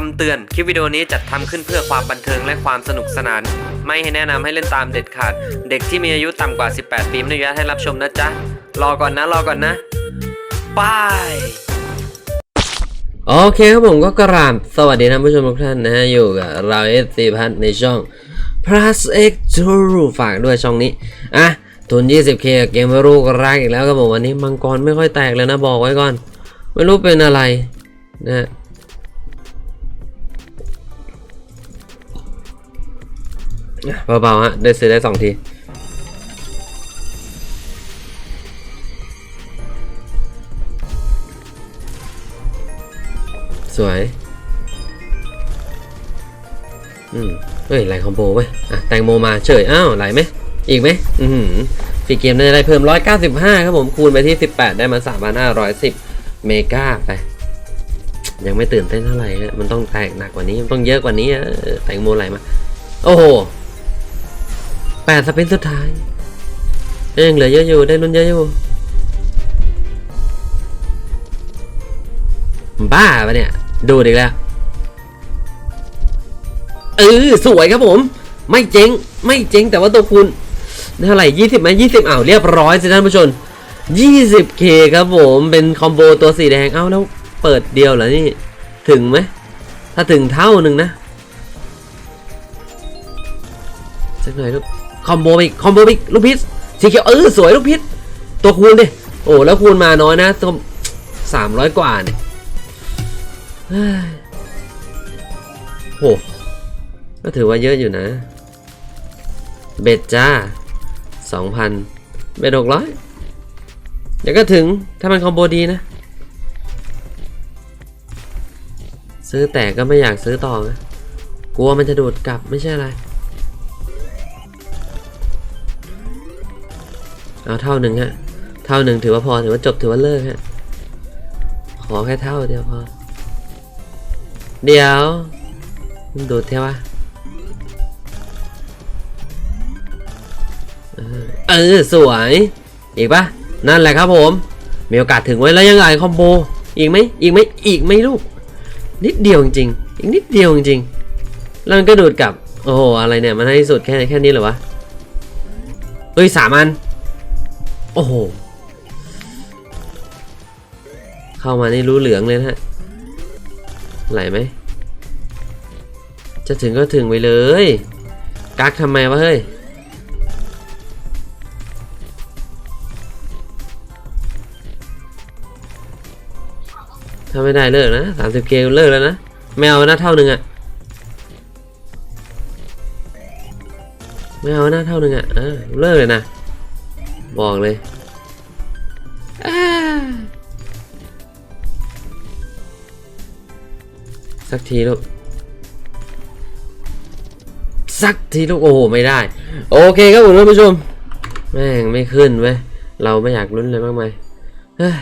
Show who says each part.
Speaker 1: คำเตือน คลิปวิดีโอนี้จัดทำขึ้นเพื่อความบันเทิงและความสนุกสนาน ไม่ให้แนะนำให้เล่นตามเด็ดขาด เด็กที่มีอายุต่ำกว่า 18 ปีไม่อนุญาตให้รับชมนะจ๊ะ รอก่อนนะ รอก่อนนะบายโอเคครับผมก็กราบสวัสดีท่านผู้ชมทุกท่านนะฮะ อยู่กับเราเอสซีพัทในช่อง plus x t r u ฝากด้วยช่องนี้ อะ ทุน 20k เกมรูกรักอีกแล้วครับผมวันนี้มังกรไม่ค่อยแตกเลยนะบอกไว้ก่อน ไม่รู้เป็นอะไรนะ เบาๆฮะ ได้ซื้อได้สองทีสวย อืมเฮ้ยไหลคอมโบเว้ยอะ แตงโมมาเฉย อ้าว ไหลไหม อีกไหม อือหือฟรีเกมน่าจะได้เพิ่ม 195 ครับผม คูณไปที่ 18 ได้มา 3,510 เมกาไป ยังไม่ตื่นเต้นเท่าไหร่ฮะมันต้องแตกหนักกว่านี้ มันต้องเยอะกว่านี้แตงโมไหลมา โอ้โห แปดสปินสุดท้ายยังเหลือเยอะอยู่ได้ลุ้นเยอะอยู่ บ้าปะเนี่ย ดูอีแล้วเออสวยครับผม ไม่เจ๊งไม่เจ๊งแต่ว่าตัวคุณเท่าไหร่ยี่สิบไหมยี่สิบอ้าวเรียบร้อยสิท่านผู้ชมยี่สิบเคครับผมเป็นคอมโบตัวสีแดงเอ้าแล้วเปิดเดียวเหรอนี่ ถึงไหมถ้าถึงเท่าหนึ่งนะสักหน่อยลูก คอมโบอีกคอมโบอีกลูกพิษสีเขียวเออสวยลูกพิษตัวคูณดิโอ้แล้วคูณมาน้อยนะตัวสามร้อยกว่าเนี่ยเฮ้ยโหก็ถือว่าเยอะอยู่นะ เบ็ดจ้าสองพันเบ็ดหกร้อยเดี๋ยวก็ถึงถ้ามันคอมโบดีนะ ซื้อแต่ก็ไม่อยากซื้อต่อนะกลัวมันจะดูดกลับไม่ใช่อะไร เอาเท่าหนึ่งฮะ เท่าหนึ่งถือว่าพอถือว่าจบถือว่าเลิกฮะ ขอแค่เท่าเดียวพอ เดี๋ยวมึงดูดเท่าวะเออสวย อีกปะนั่นแหละครับผม มีโอกาสถึงไว้แล้วยังไงคอมโบ อีกไหมอีกไหมอีกไหมลูก นิดเดียวจริงอีกนิดเดียวจริงแล้วมันก็ดูดกลับ โอ้โห อะไรเนี่ย มันให้สุดแค่แค่นี้เหรอวะ เฮ้ยสามอัน โอ้โห เข้ามานี่รู้เหลืองเลยนะฮะ ไหลไหม จะถึงก็ถึงไปเลย กักทำไมวะเฮ้ย ถ้าไม่ได้เลิกนะสามสิบเกมเลิกแล้วนะไม่เอานะเท่าหนึ่งอะไม่เอานะเท่าหนึ่งอะเออเลิกเลยนะ บอกเลยอ้าสักทีลูกสักทีลูกโอ้โหไม่ได้ โอเคครับผมท่านผู้ชม แม่งไม่ขึ้นเว้ยเราไม่อยากลุ้นเลยมากมายเฮ้ย